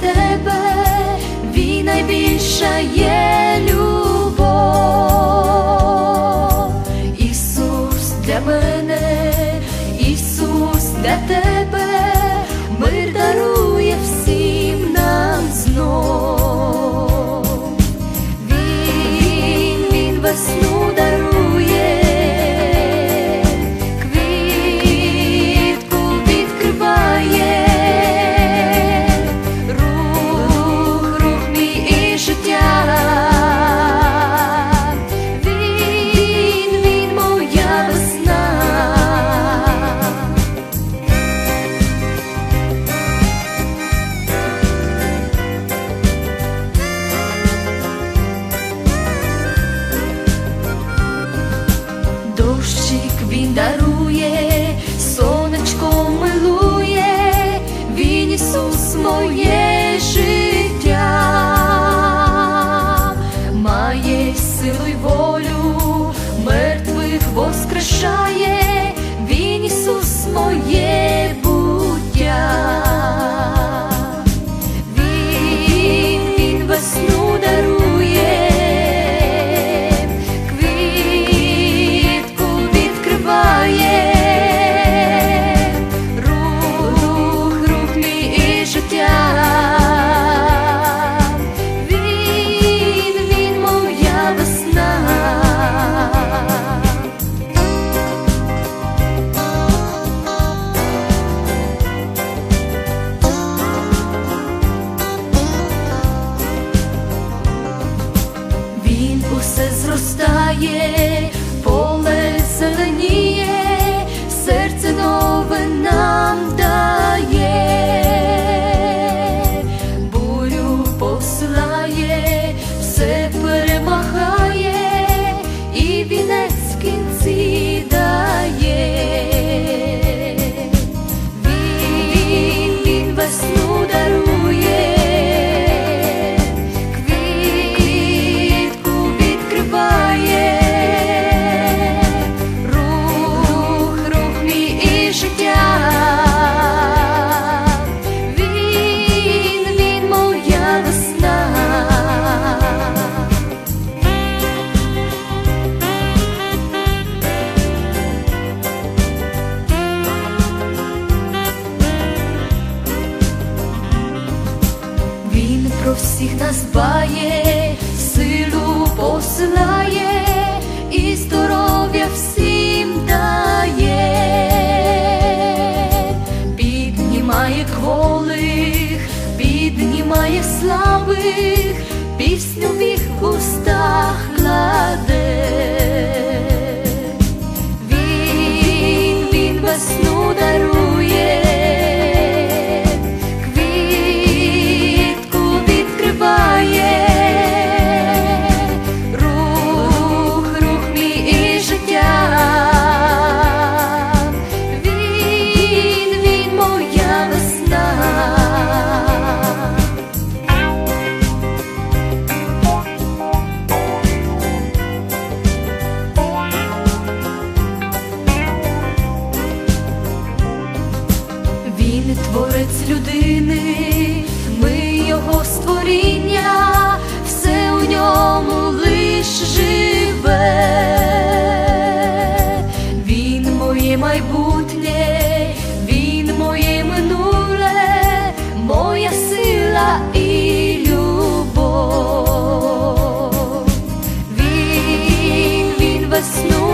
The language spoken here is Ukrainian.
тебе, він найбільша є любов. Ісус для мене, Ісус для тебе, мир дарує всім нам знов. Він, він весну усе поле зеленіє, серце нове нам дає, бурю посилає, все перемагає, і вінець всіх нас дбає, силу посилає і здоров'я всім дає, піднімає кволих, піднімає слабих. Christmas snow.